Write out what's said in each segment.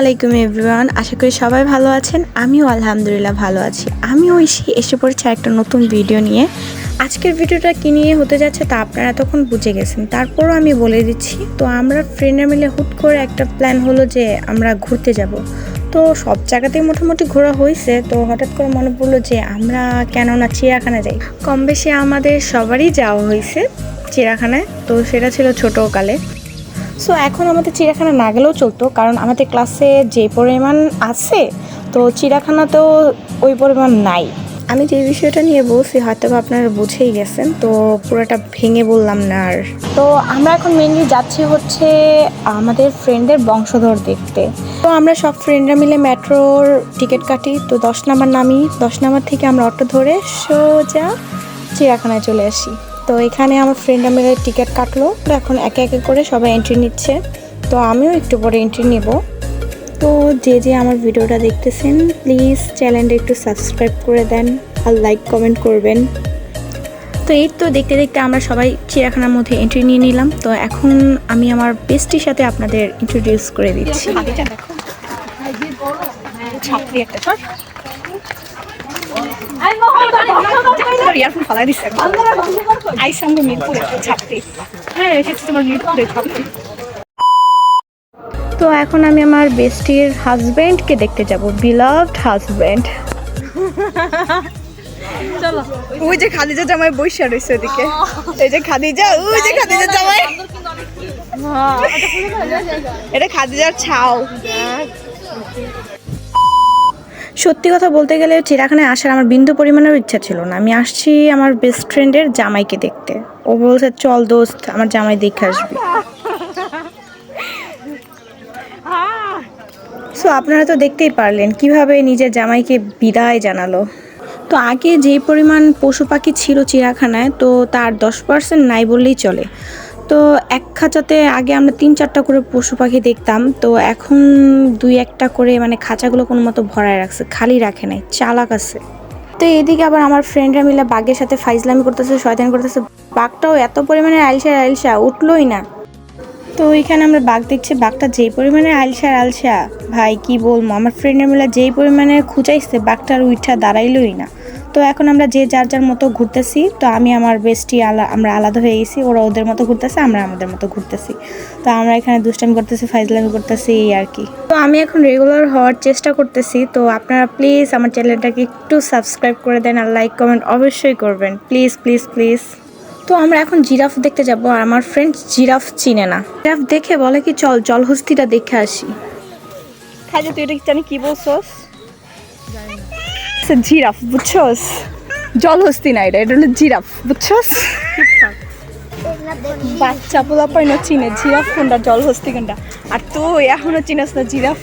আলাইকুম এভরিওয়ান, আশা করি সবাই ভালো আছেন। আমিও আলহামদুলিল্লাহ ভালো আছি। আমি ঐশী এসে পড়েছি একটা নতুন ভিডিও নিয়ে। আজকের ভিডিওটা কী নিয়ে হতে যাচ্ছে তা আপনারা তখন বুঝে গেছেন। তারপরও আমি বলে দিচ্ছি, তো আমরা ফ্রেন্ডরা মিলে হুট করে একটা প্ল্যান হলো যে আমরা ঘুরতে যাব। তো সব জায়গাতেই মোটামুটি ঘোরা হয়েছে তো হঠাৎ করে মনে পড়ল যে আমরা কেন না চিড়িয়াখানা যাই। কম বেশি আমাদের সবারই যাওয়া হয়েছে চিড়িয়াখানায়, তো সেটা ছিল ছোটোকালে। সো এখন আমাদের চিড়িয়াখানা না গেলেও চলতো কারণ আমাদের ক্লাসে যে পরিমাণ আছে তো চিড়িয়াখানা তো ওই পরিমাণ নাই। আমি যে বিষয়টা নিয়ে বলছি হয়তো বা আপনারা বুঝেই গেছেন তো পুরোটা ভেঙে বললাম না আর। তো আমরা এখন মেনলি যাচ্ছি হচ্ছে আমাদের ফ্রেন্ডের বংশধর দেখতে। তো আমরা সব ফ্রেন্ডরা মিলে মেট্রোর টিকিট কাটি তো দশ নাম্বার নামি দশ নাম্বার থেকে আমরা অটো ধরে সোজা চিড়িয়াখানায় চলে আসি। তো এখানে আমার ফ্রেন্ডরা মিলে টিকিট কাটলো। তো এখন একে একে করে সবাই এন্ট্রি নিচ্ছে। তো আমিও একটু পরে এন্ট্রি নেব। তো যে যে আমার ভিডিওটা দেখতেছেন প্লিজ চ্যানেলটা একটু সাবস্ক্রাইব করে দেন আর লাইক কমেন্ট করবেন। তো এই তো দেখতে দেখতে আমরা সবাই চিড়িয়াখানার মধ্যে এন্ট্রি নিয়ে নিলাম। তো এখন আমি আমার বেস্টির সাথে আপনাদের ইন্ট্রোডিউস করে দিচ্ছি। ছাত্রী একটা সর ইয়ারফোন ফালাই দিচ্ছে আইসা আমরা মিরপুরে ছাত্রী হ্যাঁ এসেছি তোমার মিরপুরে ছাত্রী তো এখন আমি আমার বেস্টির হাজবেন্ডকে দেখতে যাব বিলাভড হাজবেন্ড ওই যে খাদিজা জামাই বৈশা রয়েছে ওদিকে। এই যে খাদিজা ওই যে খাদিজা জামাই। এটা খাদিজার ছাও। সত্যি কথা বলতে গেলে চিড়াখানায় আসার আমার বিন্দু পরিমাণের ইচ্ছা ছিল না। আমি আসছি আমার বেস্ট ফ্রেন্ডের জামাইকে দেখতে। ও বলছে, চল দোস্ত, আমার জামাই দেখে আসবি। সো আপনারা তো দেখতেই পারলেন কীভাবে নিজের জামাইকে বিদায় জানালো। তো আগে যে পরিমাণ পশু পাখি ছিল চিড়িয়াখানায়, তো তার দশ পার্সেন্ট নাই বললেই চলে। তো এক খাঁচাতে আগে আমরা তিন চারটা করে পশু পাখি দেখতাম, তো এখন দুই একটা করে মানে খাঁচাগুলো কোনো মতো ভরায় রাখছে, খালি রাখে নাই, চালাক আছে। তো এদিকে আবার আমার ফ্রেন্ডরা মিলে বাঘের সাথে ফাইজলামি করতেছে, শয়তান করতেছে, বাঘটাও এত পরিমাণে আইলসা আইলসা উঠলোই না। তো ওইখানে আমরা বাঘ দেখছি, বাঘটা যেই পরিমাণে আলসা আলসা, ভাই কি বলব, আমার ফ্রেন্ডরা মিলে যেই পরিমাণে খুঁচাইছে বাঘটার উইঠা দাঁড়াইলই না। তো এখন আমরা যে যার যার মতো ঘুরতেছি তো আমি আমার বেস্টি আলা আমরা আলাদা হয়ে গেছি ওরা ওদের মতো ঘুরতেছে আমরা আমাদের মতো ঘুরতেছি। তো আমরা এখানে দুষ্টামি করতেছি ফাইজলামি করতেছি এই আর কি। তো আমি এখন রেগুলার হওয়ার চেষ্টা করতেছি তো আপনারা প্লিজ আমার চ্যানেলটাকে একটু সাবস্ক্রাইব করে দেন আর লাইক কমেন্ট অবশ্যই করবেন। প্লিজ প্লিজ প্লিজ তো আমরা এখন জিরাফ দেখতে যাব আর আমার ফ্রেন্ড জিরাফ চিনে না। জিরাফ দেখে বলে কি চল জলহস্তিটা দেখে আসি। খাদিজা তুই এটা জানি কি বলছস? জিরাফ, বুঝছস? জলহস্তি না এটা এটা হলো জিরাফ, বুঝছস? বাচ্চা পোলা পাই চিনে, জিরাফ কোনটা জলহস্তি কোনটা? আর তুই এখনও চিনাস না জিরাফ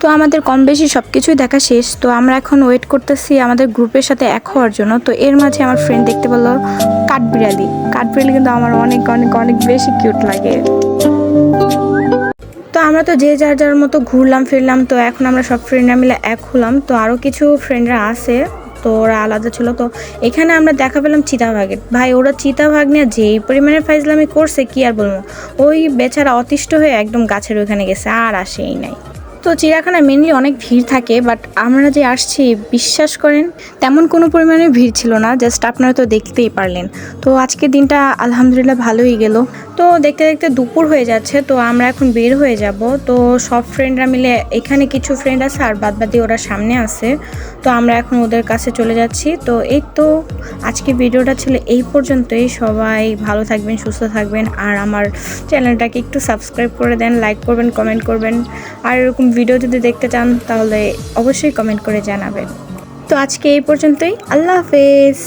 তো আমাদের কম বেশি সব কিছুই দেখা শেষ, তো আমরা এখন ওয়েট করতেছি আমাদের গ্রুপের সাথে এক হওয়ার জন্য। তো এর মাঝে আমার ফ্রেন্ড দেখতে পেল কাঠবিড়ালি কাঠবিড়ালি কিন্তু আমার অনেক অনেক অনেক বেশি কিউট লাগে। আমরা তো যে যার যার মতো ঘুরলাম, ফিরলাম, তো এখন আমরা সব ফ্রেন্ডরা মিলে এক হলাম। তো আরও কিছু ফ্রেন্ডরা আছে, তো ওরা আলাদা ছিল। তো এখানে আমরা দেখা পেলাম চিতাভাগের। ভাই, ওরা চিতাভাগ নিয়ে যেই পরিমাণে ফাইজলামি করছে, কি আর বলব? ওই বেচারা অতিষ্ঠ হয়ে একদম গাছের ওখানে গেছে, আর আসেই নাই। তো চিড়িয়াখানায় মেনলি অনেক ভিড় থাকে বাট আমরা যে আসছি, বিশ্বাস করেন, তেমন কোনো পরিমাণে ভিড় ছিল না জাস্ট আপনারা তো দেখতেই পারলেন। তো আজকের দিনটা আলহামদুলিল্লাহ ভালোই গেল। তো দেখতে দেখতে দুপুর হয়ে যাচ্ছে, তো আমরা এখন বের হয়ে যাব। তো সব ফ্রেন্ডরা মিলে এখানে কিছু ফ্রেন্ড আছে আর বাদ বাদি ওরা সামনে আছে। তো আমরা এখন ওদের কাছে চলে যাচ্ছি। তো এই তো আজকে ভিডিওটা ছিল এই পর্যন্তই। সবাই ভালো থাকবেন, সুস্থ থাকবেন। আর আমার চ্যানেলটাকে একটু সাবস্ক্রাইব করে দেন লাইক করবেন কমেন্ট করবেন। আর এরকম ভিডিও যদি দেখতে চান, তাহলে অবশ্যই কমেন্ট করে জানাবেন। তো আজকে এই পর্যন্তই। আল্লাহ হাফেজ।